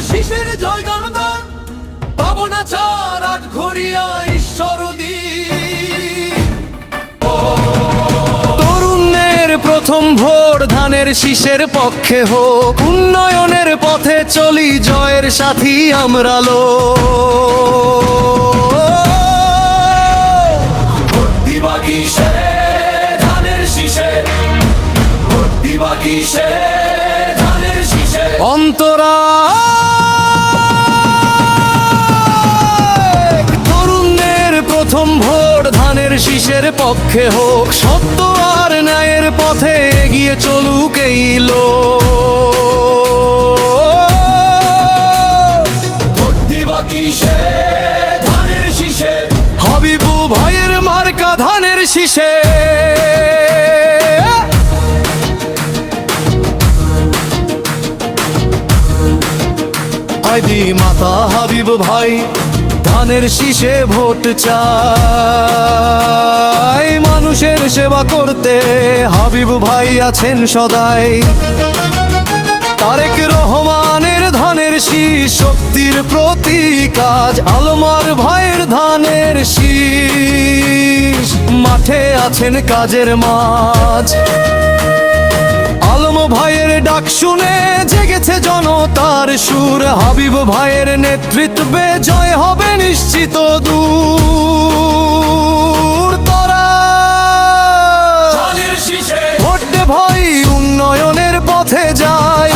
শিশের জয় গান পাবনা চার আট ঘড়িয়া ঈশ্বর তরুণের প্রথম ভোর ধানের শীষের পক্ষে হোক। উন্নয়নের পথে চলি জয়ের সাথী আমরা লো ধানের শীষে। ধানের শীষে। অন্তরা শীষের পক্ষে হোক সত্য আর ন্যায়ের পথে এগিয়ে চলুক এই হাবিবু ভাইয়ের মার্কা ধানের শীষে। মাতা হাবিব ভাই ধানের শীষে ভোট চাই। মানুষের সেবা করতে হাবিব ভাই আছেন সদাই। তারেক রহমানের ধানের শীষ শক্তির প্রতীক আজ আলমার ভাইয়ের ধানের শীষ। মাঠে আছেন কাজের মাঝ। আলম ভাইয়ের ডাক শুনে জেগেছে জনতার সুর হাবিব ভাইয়ের নেতৃত্বে জয় হবে নিশ্চিত দূর তোরা। ভোট ভাই উন্নয়নের পথে যায়।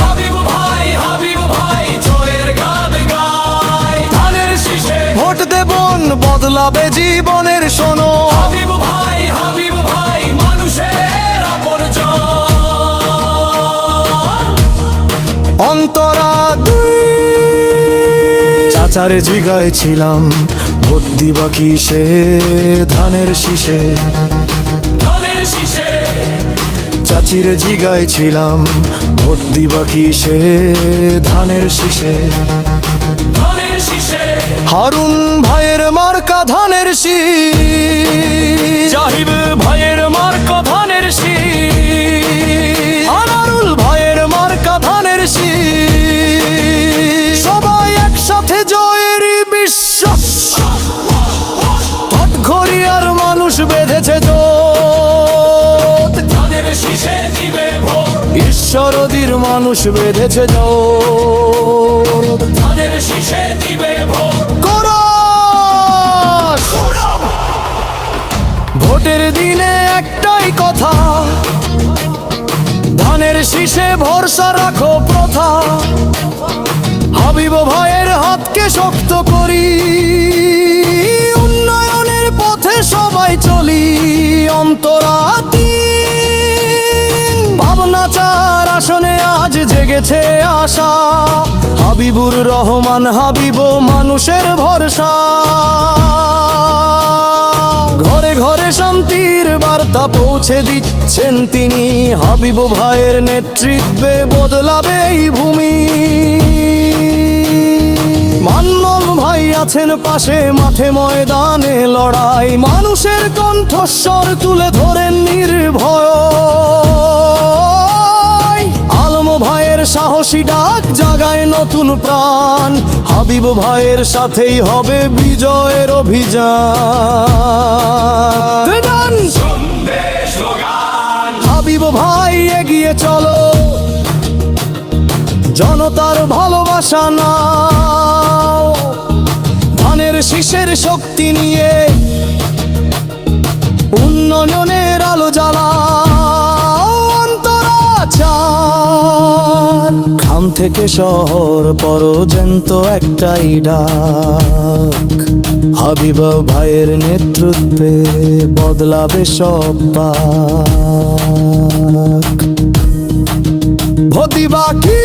ভোট দেবন বদলাবে জীবনের শোনো। অন্তরা দুই। চাচারে জিগায় ছিলাম ভোট দিবা কিসে? ধানের শীষে। চাচিরে জিগায় ছিলাম ভোট দিবা কিসে? ধানের শীষে। হারুন ভাইয়ের মার্কা ধানের শীষ। জাহিব ভাইয়ের মার্কা ধানের শীষ। আনারুল ভাইয়ের মার্কা ধানের শীষ। মানুষ বেঁধেছে! ভোটের দিনে একটাই কথা ধানের শীষে ভরসা রাখো প্রথা। হাবিব ভাইয়ের হাতকে শক্ত করি উন্নয়নের পথে সবাই চলি অন্তরাতি জেগেছে আশা। হাবিবুর রহমান হাবিব মানুষের ভরসা। ঘরে ঘরে শান্তির বার্তা পৌঁছে দিচ্ছেন তিনি। হাবিব ভাইয়ের নেতৃত্বে বদলাবে এই ভূমি। মান্নব ভাই আছেন পাশে, মাঠে ময়দানে লড়াই। মানুষের কণ্ঠস্বর তুলে ধরেন নির্ভয়। ভাইয়ের সাহসী ডাক জাগায় নতুন প্রাণ। হাবিব ভাইয়ের সাথেই হবে বিজয়ের অভিযান। হাবিব ভাই এগিয়ে চলো। জনতার ভালোবাসা নাও। ধানের শীষের শক্তি নিয়ে উন্নয়নের থেকে শহর পর্যন্ত একটাই ডাক। হাবিবা ভাইয়ের নেতৃত্বে বদলাবে সব পাক। ভতিবা কি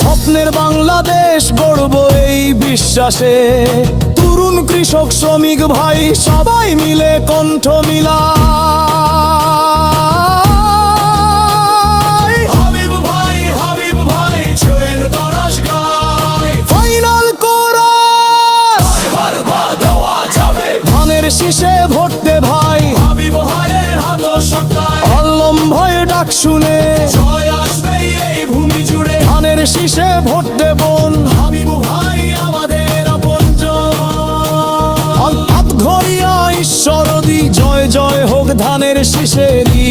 স্বপ্নের বাংলাদেশ গড়ব এই বিশ্বাসে। তরুণ কৃষক শ্রমিক ভাই সবাই মিলে কণ্ঠ মিলা শুনে জয় আসবে এই ভূমি জুড়ে। ধানের শীষে ভোট দেব। হাবিবু ভাই আমাদের ঈশ্বরদি জয় জয় হোক ধানের শীষেরই।